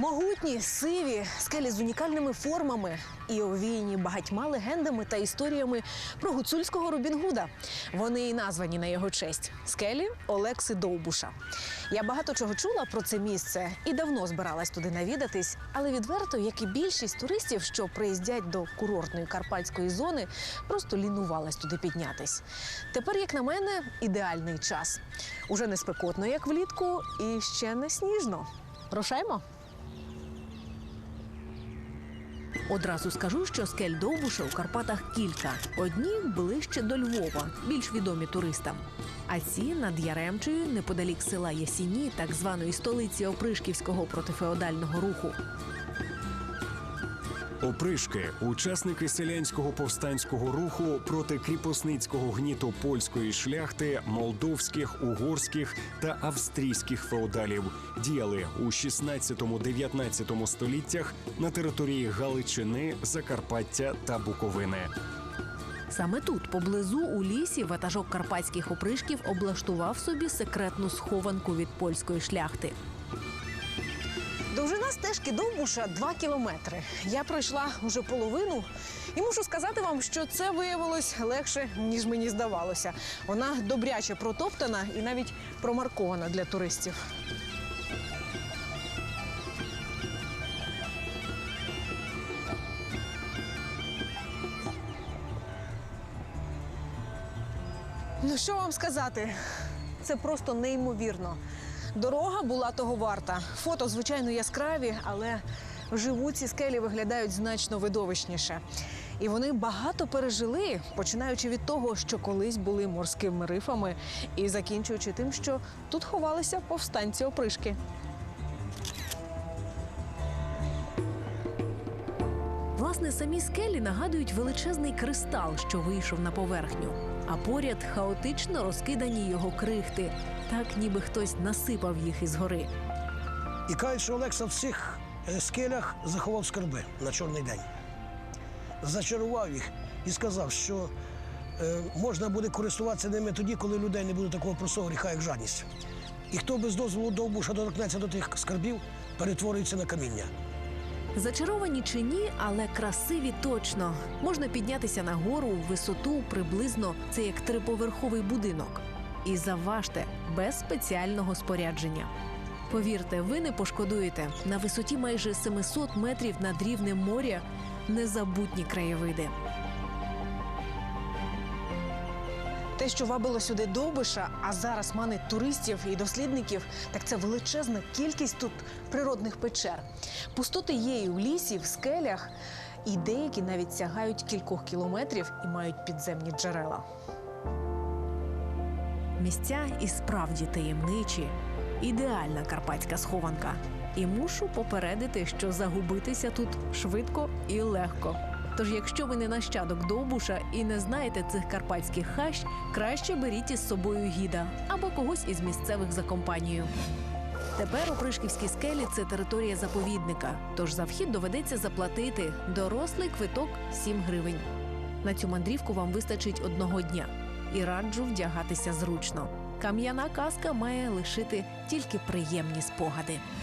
Могутні, сиві, скелі з унікальними формами і овіяні багатьма легендами та історіями про гуцульського Робін Гуда. Вони і названі на його честь скелі Олекси Довбуша. Я багато чого чула про це місце і давно збиралась туди навідатись, але відверто, як і більшість туристів, що приїздять до курортної карпатської зони, просто лінувалась туди піднятись. Тепер, як на мене, ідеальний час. Уже не спекотно, як влітку, і ще не сніжно. Рушаймо. Одразу скажу, що скель Довбуша у Карпатах кілька. Одні ближче до Львова, більш відомі туристам. А ці над Яремчею, неподалік села Ясіні, так званої столиці Опришківського протифеодального руху. Опришки учасники селянського повстанського руху проти кріпосницького гніту польської шляхти, молдовських, угорських та австрійських феодалів діяли у 16-19 століттях на території Галичини, Закарпаття та Буковини. Саме тут, поблизу у лісі, ватажок карпатських опришків облаштував собі секретну схованку від польської шляхти. Довжина стежки Довбуша 2 кілометри. Я пройшла уже половину, і мушу сказати вам, що це виявилось легше, ніж мені здавалося. Вона добряче протоптана і навіть промаркована для туристів. Ну що вам сказати? Це просто неймовірно. Дорога була того варта. Фото, звичайно, яскраві, але вживу ці скелі виглядають значно видовищніше. І вони багато пережили, починаючи від того, що колись були морськими рифами, і закінчуючи тим, що тут ховалися повстанці опришки. Власне, самі скелі нагадують величезний кристал, що вийшов на поверхню, а поряд хаотично розкидані його крихти, так ніби хтось насипав їх із гори. І кажуть, що Олекса в цих е, скелях заховав скарби на чорний день. Зачарував їх і сказав, що е, можна буде користуватися ними тоді, коли людей не буде такого простого гріха, як жадність. І хто без дозволу довбуша доторкнеться до тих скарбів, перетворюється на каміння. Зачаровані чи ні, але красиві точно. Можна піднятися на гору висоту приблизно це як триповерховий будинок. І заважте без спеціального спорядження. Повірте, ви не пошкодуєте на висоті майже 700 метрів над рівнем моря незабутні краєвиди. Те, що вабило сюди Довбиша, а зараз манить туристів і дослідників, так це величезна кількість тут природних печер. Пустоти є і в лісі, в скелях, і деякі навіть сягають кількох кілометрів і мають підземні джерела. Місця і справді таємничі, ідеальна карпатська схованка. І мушу попередити, що загубитися тут швидко і легко. Тож, якщо ви не нащадок Довбуша і не знаєте цих карпатських хащ, краще беріть із собою гіда або когось із місцевих за компанією. Тепер опришківські скелі це територія заповідника, тож за вхід доведеться заплатити дорослий квиток 7 гривень. На цю мандрівку вам вистачить одного дня і раджу вдягатися зручно. Кам'яна казка має лишити тільки приємні спогади.